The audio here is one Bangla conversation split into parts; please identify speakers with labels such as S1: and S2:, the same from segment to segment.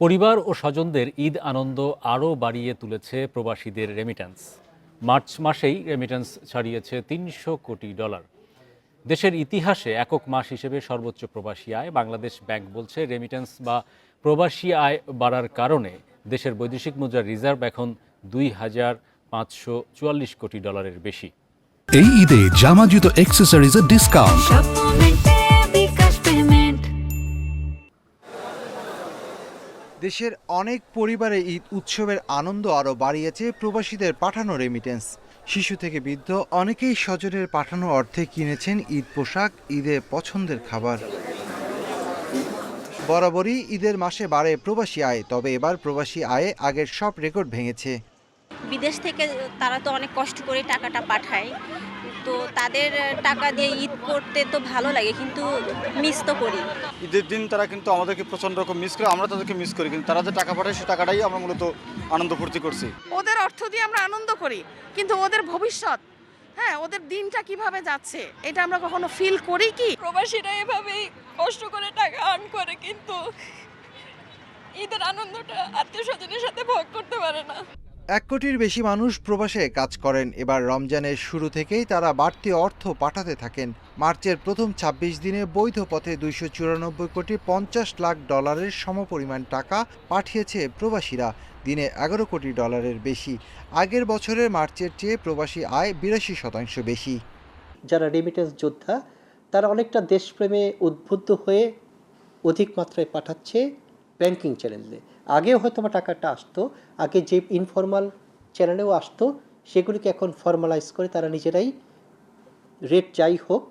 S1: পরিবার ও স্বজনদের ঈদ আনন্দ আরও বাড়িয়ে তুলেছে প্রবাসীদের রেমিট্যান্স মার্চ মাসেই রেমিট্যান্স ছাড়িয়েছে তিনশো কোটি ডলার। দেশের ইতিহাসে একক মাস হিসেবে সর্বোচ্চ প্রবাসী আয়। বাংলাদেশ ব্যাংক বলছে রেমিট্যান্স বা প্রবাসী আয় বাড়ার কারণে দেশের বৈদেশিক মুদ্রার রিজার্ভ এখন দুই হাজার পাঁচশো চুয়াল্লিশ কোটি ডলারের বেশি।
S2: এই ঈদে জামা জুতো অ্যাক্সেসরিজের ডিসকাউন্ট
S3: দেশের অনেক পরিবারে ঈদ উৎসবের আনন্দ আরও বাড়িয়েছে প্রবাসীদের পাঠানো রেমিটেন্স শিশু থেকে বৃদ্ধ অনেকেই স্বজনের পাঠানো অর্থে কিনেছেন ঈদ পোশাক, ঈদে পছন্দের খাবার। বরাবরই ঈদের মাসে বাড়ে প্রবাসী আয়, তবে এবার প্রবাসী আয়ে আগের সব রেকর্ড ভেঙেছে।
S4: বিদেশ থেকে তারা তো অনেক কষ্ট করে টাকাটা পাঠায়। তো তাদের টাকা দিয়ে ঈদ করতে তো ভালো লাগে কিন্তু মিস তো করি।
S5: ঈদের দিন তারা কিন্তু আমাদেরকে প্রচণ্ড রকম মিস করে আমরা তাদেরকে মিস করি কিন্তু তারা যে টাকা পাঠায় সে টাকাটাই আমরা মূলত আনন্দ ফুর্তি করছি।
S6: ওদের অর্থ দিয়ে আমরা আনন্দ করি কিন্তু ওদের ভবিষ্যৎ হ্যাঁ ওদের দিনটা কীভাবে যাচ্ছে এটা আমরা কখনো ফিল করি কি?
S7: প্রবাসীরা এভাবেই কষ্ট করে টাকা আর্ন করে কিন্তু ঈদের আনন্দটা আত্মীয় স্বজনের সাথে ভোগ করতে পারে না।
S3: এক কোটির বেশি মানুষ প্রবাসে কাজ করেন। এবার রমজানের শুরু থেকেই তারা বাড়তি অর্থ পাঠাতে থাকেন। মার্চের প্রথম ২৬ দিনে বৈধ পথে দুইশো চুরানব্বই কোটি পঞ্চাশ লাখ ডলারের সমপরিমাণ টাকা পাঠিয়েছে প্রবাসীরা। দিনে এগারো কোটি ডলারের বেশি। আগের বছরের মার্চের চেয়ে প্রবাসী আয় বিরাশি শতাংশ বেশি।
S8: যারা রেমিটেন্স যোদ্ধা, তারা অনেকটা দেশপ্রেমে উদ্বুদ্ধ হয়ে অধিক মাত্রায় পাঠাচ্ছে। ব্যাংকিং চ্যানেলে আগেও হয়তো বা টাকাটা আসতো, আগে যে ইনফর্মাল চ্যানেলেও আসতো, সেগুলিকে এখন ফর্মালাইজ করে তারা নিজেরাই রেট যাই হোক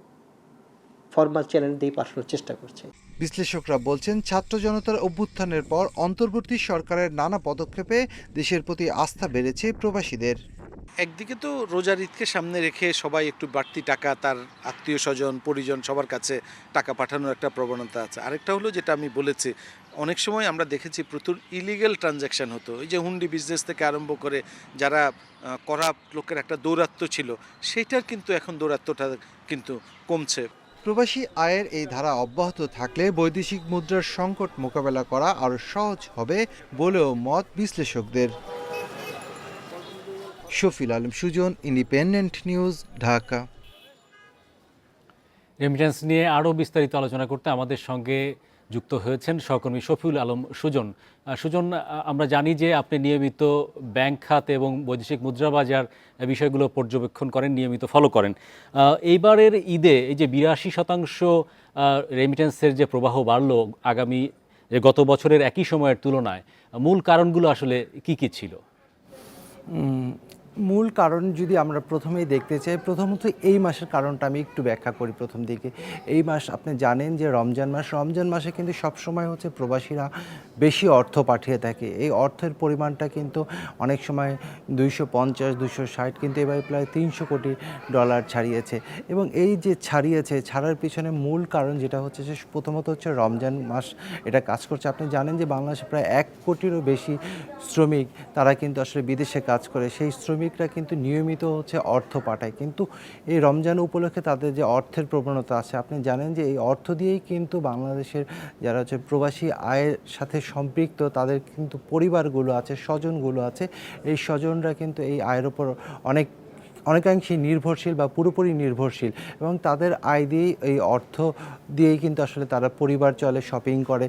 S8: ফর্মাল চ্যানেল দিয়ে পাঠানোর চেষ্টা করছে।
S3: বিশ্লেষকরা বলছেন, ছাত্র জনতার অভ্যুত্থানের পর অন্তর্বর্তী সরকারের নানা পদক্ষেপে দেশের প্রতি আস্থা বেড়েছে প্রবাসীদের।
S9: একদিকে তো রোজার ঈদকে সামনে রেখে সবাই একটু বাড়তি টাকা, তার আত্মীয় স্বজন পরিজন সবার কাছে টাকা পাঠানোর একটা প্রবণতা আছে। আরেকটা হলো যেটা আমি বলেছি, অনেক সময় আমরা দেখেছি প্রচুর ইলিগেল ট্রানজ্যাকশন হতো। এই যে হুন্ডি বিজনেস থেকে আরম্ভ করে যারা করাপ্ট লোকের একটা দৌরাত্ম্য ছিল, সেইটার কিন্তু এখন দৌরাত্মটা কিন্তু কমছে।
S3: প্রবাসী আয়ের এই ধারা অব্যাহত থাকলে বৈদেশিক মুদ্রার সংকট মোকাবেলা করা আরও সহজ হবে বলেও মত বিশ্লেষকদের। Shafil Alam Sujan independent news Dhaka.
S1: Remittance নিয়ে আরও বিস্তারিত আলোচনা করতে আমাদের সঙ্গে যুক্ত হয়েছেন সহকর্মী শফিউল আলম সুজন। সুজন আমরা জানি যে আপনি নিয়মিত ব্যাংক খাত এবং বৈদেশিক মুদ্রা বাজার বিষয়গুলো পর্যবেক্ষণ করেন নিয়মিত ফলো করেন। এইবারের ঈদে এই যে বিরাশি শতাংশ রেমিটেন্সের যে প্রবাহ বাড়লো আগামী যে গত বছরের একই সময়ের তুলনায় মূল কারণগুলো আসলে কি কি ছিল?
S10: মূল কারণ যদি আমরা প্রথমেই দেখতে চাই, প্রথমত এই মাসের কারণটা আমি একটু ব্যাখ্যা করি প্রথম দিকে। এই মাস আপনি জানেন যে রমজান মাস, রমজান মাসে কিন্তু সবসময় হচ্ছে প্রবাসীরা বেশি অর্থ পাঠিয়ে থাকে। এই অর্থের পরিমাণটা কিন্তু অনেক সময় দুইশো পঞ্চাশ দুশো ষাট কিন্তু এবার প্রায় তিনশো কোটি ডলার ছাড়িয়েছে। এবং এই যে ছাড়িয়েছে, ছাড়ার পিছনে মূল কারণ যেটা হচ্ছে যে প্রথমত হচ্ছে রমজান মাস এটা কাজ করছে। আপনি জানেন যে বাংলাদেশে প্রায় এক কোটিরও বেশি শ্রমিক তারা কিন্তু আসলে বিদেশে কাজ করে। সেই শ্রমিকরা কিন্তু নিয়মিত হচ্ছে অর্থ পাঠায়। কিন্তু এই রমজান উপলক্ষে তাদের যে অর্থের প্রবণতা আছে, আপনি জানেন যে এই অর্থ দিয়েই কিন্তু বাংলাদেশের যারা হচ্ছে প্রবাসী আয়ের সাথে সম্পৃক্ত, তাদের কিন্তু পরিবারগুলো আছে, স্বজনগুলো আছে। এই স্বজনরা কিন্তু এই আয়ের ওপর অনেক অনেকাংশেই নির্ভরশীল বা পুরোপুরি নির্ভরশীল এবং তাদের আয় দিয়েই এই অর্থ দিয়েই কিন্তু আসলে তারা পরিবার চলে শপিং করে।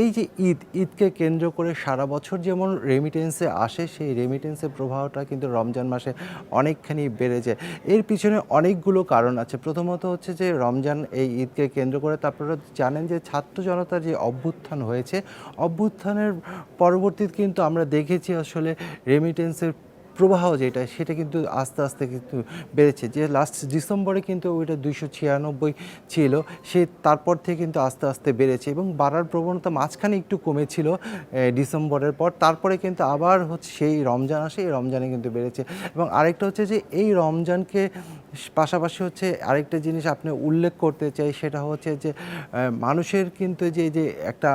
S10: এই যে ঈদ, ঈদকে কেন্দ্র করে সারা বছর যেমন রেমিটেন্সে আসে, সেই রেমিটেন্সের প্রবাহটা কিন্তু রমজান মাসে অনেকখানি বেড়ে যায়। এর পিছনে অনেকগুলো কারণ আছে। প্রথমত হচ্ছে যে রমজান এই ঈদকে কেন্দ্র করে তারপরে জানেন যে ছাত্র জনতার যে অভ্যুত্থান হয়েছে, অভ্যুত্থানের পরবর্তীতে কিন্তু আমরা দেখেছি আসলে রেমিটেন্সের প্রবাহ যেটা, সেটা কিন্তু আস্তে আস্তে কিন্তু বেড়েছে। যে লাস্ট ডিসেম্বরে কিন্তু ওইটা দুইশো ছিয়ানব্বই ছিল, সে তারপর থেকে কিন্তু আস্তে আস্তে বেড়েছে এবং বাড়ার প্রবণতা মাঝখানে একটু কমেছিল ডিসেম্বরের পর। তারপরে কিন্তু আবার হচ্ছে সেই রমজান আসে, এই রমজানে কিন্তু বেড়েছে। এবং আরেকটা হচ্ছে যে, এই রমজানকে পাশাপাশি হচ্ছে আরেকটা জিনিস আপনি উল্লেখ করতে চাই, সেটা হচ্ছে যে মানুষের কিন্তু যে যে একটা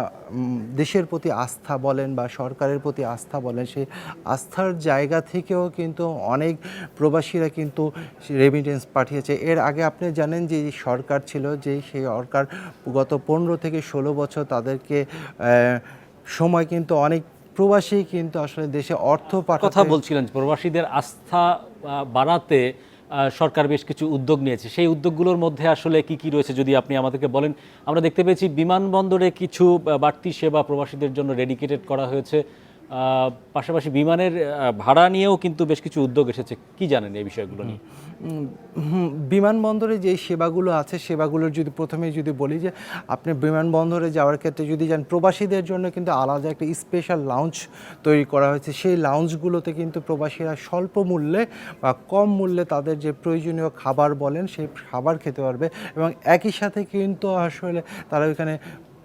S10: দেশের প্রতি আস্থা বলেন বা সরকারের প্রতি আস্থা বলেন সেই আস্থার জায়গা থেকেও কিন্তু অনেক প্রবাসীরা কিন্তু রেমিটেন্স পাঠিয়েছে। এর আগে আপনি জানেন যে সরকার ছিল যে সেই সরকার গত পনেরো থেকে ষোলো বছর তাদেরকে সময় কিন্তু অনেক প্রবাসী কিন্তু আসলে দেশে অর্থ
S1: কথা বলছিলেন প্রবাসীদের আস্থা বাড়াতে সরকার বেশ কিছু উদ্যোগ নিয়েছে। সেই উদ্যোগগুলোর মধ্যে আসলে কি কি রয়েছে যদি আপনি আমাদেরকে বলেন? আমরা দেখতে পেয়েছি বিমানবন্দরে কিছু বাড়তি সেবা প্রবাসীদের জন্য ডেডিকেটেড করা হয়েছে। পাশাপাশি বিমানের ভাড়া নিয়েও কিন্তু বেশ কিছু উদ্যোগ এসেছে। কি জানেন এই বিষয়গুলো নিয়ে?
S10: বিমানবন্দরে যে সেবাগুলো আছে, সেবাগুলোর যদি প্রথমে যদি বলি যে, আপনি বিমানবন্দরে যাওয়ার ক্ষেত্রে যদি যান, প্রবাসীদের জন্য কিন্তু আলাদা একটা স্পেশাল লাউঞ্জ তৈরি করা হয়েছে। সেই লাউঞ্জগুলোতে কিন্তু প্রবাসীরা স্বল্প মূল্যে বা কম মূল্যে তাদের যে প্রয়োজনীয় খাবার বলেন, সেই খাবার খেতে পারবে। এবং একই সাথে কিন্তু আসলে তারা ওইখানে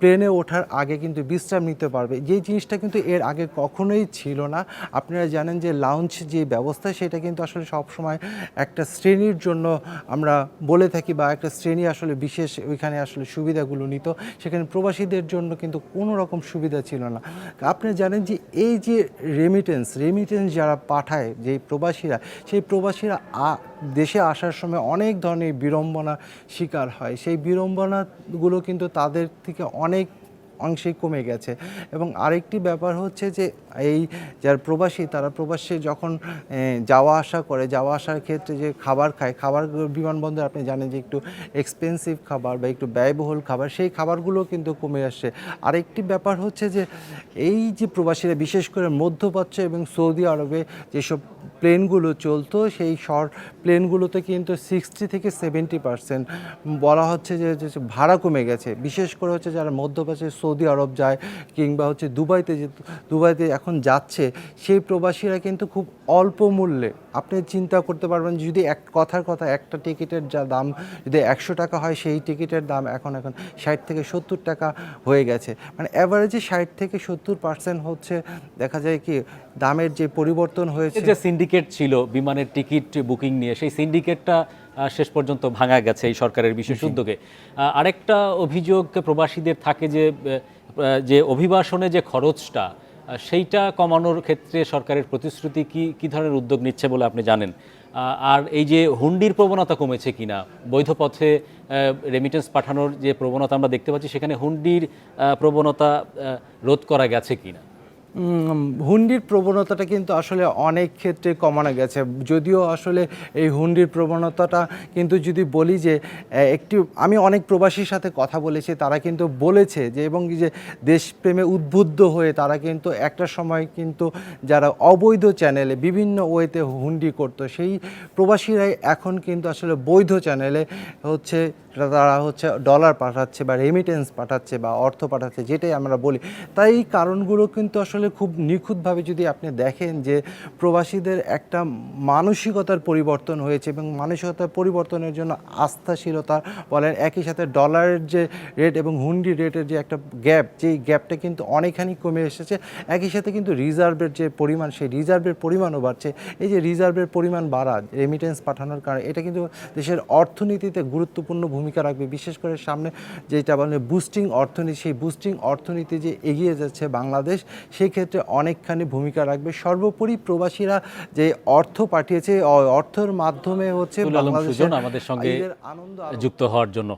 S10: প্লেনে ওঠার আগে কিন্তু বিশ্রাম নিতে পারবে। যে জিনিসটা কিন্তু এর আগে কখনোই ছিল না। আপনারা জানেন যে লাউঞ্জ যে ব্যবস্থা, সেটা কিন্তু আসলে সব সময় একটা শ্রেণির জন্য আমরা বলে থাকি বা একটা শ্রেণি আসলে বিশেষ ওইখানে আসলে সুবিধাগুলো নিত। সেখানে প্রবাসীদের জন্য কিন্তু কোনো রকম সুবিধা ছিল না। আপনারা জানেন যে এই যে রেমিটেন্স রেমিটেন্স যারা পাঠায় যে প্রবাসীরা, সেই প্রবাসীরা দেশে আসার সময় অনেক ধরনের বিড়ম্বনা শিকার হয়। সেই বিড়ম্বনাগুলো কিন্তু তাদের থেকে অনেক অংশেই কমে গেছে। এবং আরেকটি ব্যাপার হচ্ছে যে, এই যারা প্রবাসী, তারা প্রবাসী যখন যাওয়া আসা করে, যাওয়া আসার ক্ষেত্রে যে খাবার খায়, খাবার বিমানবন্দর আপনি জানেন যে একটু এক্সপেন্সিভ খাবার বা একটু ব্যয়বহুল খাবার, সেই খাবারগুলো কিন্তু কমে আসছে। আরেকটি ব্যাপার হচ্ছে যে, এই যে প্রবাসীরা, বিশেষ করে মধ্যপ্রাচ্য এবং সৌদি আরবে যেসব প্লেনগুলো চলতো, সেই শর্ট প্লেনগুলোতে কিন্তু সিক্সটি থেকে সেভেন্টি পার্সেন্ট বলা হচ্ছে যে ভাড়া কমে গেছে। বিশেষ করে হচ্ছে যারা মধ্যপ্রাচ্যে সৌদি আরব যায় কিংবা হচ্ছে দুবাইতে যে, দুবাইতে এখন যাচ্ছে, সেই প্রবাসীরা কিন্তু খুব অল্প মূল্যে, আপনি চিন্তা করতে পারবেন যদি এক কথার কথা একটা টিকিটের যা দাম, যদি একশো টাকা হয়, সেই টিকিটের দাম এখন এখন ষাট থেকে সত্তর টাকা হয়ে গেছে। মানে অ্যাভারেজে ষাট থেকে সত্তর পার্সেন্ট হচ্ছে, দেখা যায় কি, দামের যে পরিবর্তন হয়েছে।
S1: যে সিন্ডিকেট ছিল বিমানের টিকিট বুকিং নিয়ে। সেই সিন্ডিকেটটা শেষ পর্যন্ত ভাঙা গেছে এই সরকারের বিশেষ উদ্যোগে। আরেকটা অভিযোগ প্রবাসীদের থাকে যে যে অভিবাসনে যে খরচটা সেইটা কমানোর ক্ষেত্রে সরকারের প্রতিশ্রুতি কি কি ধরনের উদ্যোগ নিচ্ছে বলে আপনি জানেন? আর এই যে হুন্ডির প্রবণতা কমেছে কিনা বৈধ পথে রেমিটেন্স পাঠানোর যে প্রবণতা আমরা দেখতে পাচ্ছি সেখানে হুন্ডির প্রবণতা রোধ করা গেছে কিনা?
S10: হুন্ডির প্রবণতাটা কিন্তু আসলে অনেক ক্ষেত্রে কমানো গেছে। যদিও আসলে এই হুন্ডির প্রবণতাটা কিন্তু যদি বলি যে একটি, আমি অনেক প্রবাসীর সাথে কথা বলেছি, তারা কিন্তু বলেছে যে, এবং যে দেশপ্রেমে উদ্বুদ্ধ হয়ে তারা কিন্তু একটা সময় কিন্তু যারা অবৈধ চ্যানেলে, বিভিন্ন ওয়েতে হুন্ডি করতো, সেই প্রবাসীরাই এখন কিন্তু আসলে বৈধ চ্যানেলে হচ্ছে, তারা হচ্ছে ডলার পাঠাচ্ছে বা রেমিটেন্স পাঠাচ্ছে বা অর্থ পাঠাচ্ছে, যেটাই আমরা বলি। তাই এই কারণগুলো কিন্তু আসলে খুব নিখুঁতভাবে যদি আপনি দেখেন যে প্রবাসীদের একটা মানসিকতার পরিবর্তন হয়েছে এবং মানসিকতার পরিবর্তনের জন্য আস্থাশীলতা বলেন, একই সাথে ডলারের যে রেট এবং হুন্ডি রেটের যে একটা গ্যাপ যেই গ্যাপটা কিন্তু অনেকখানি কমে এসেছে, একই সাথে কিন্তু রিজার্ভের যে পরিমাণ, সেই রিজার্ভের পরিমাণও বাড়ছে। এই যে রিজার্ভের পরিমাণ বাড়া রেমিটেন্স পাঠানোর কারণে, এটা কিন্তু দেশের অর্থনীতিতে গুরুত্বপূর্ণ ভূমিকা রাখবে। বিশেষ করে সামনে যেটা বলে বুস্টিং অর্থনীতি, সেই বুস্টিং অর্থনীতি যে এগিয়ে যাচ্ছে বাংলাদেশ, সেই ক্ষেত্রে অনেকখানি ভূমিকা রাখবে। সর্বোপরি প্রবাসীরা যে অর্থ পাঠিয়েছে অর্থের মাধ্যমে হচ্ছে
S1: আমাদের সঙ্গে
S10: আনন্দ
S1: যুক্ত হওয়ার জন্য।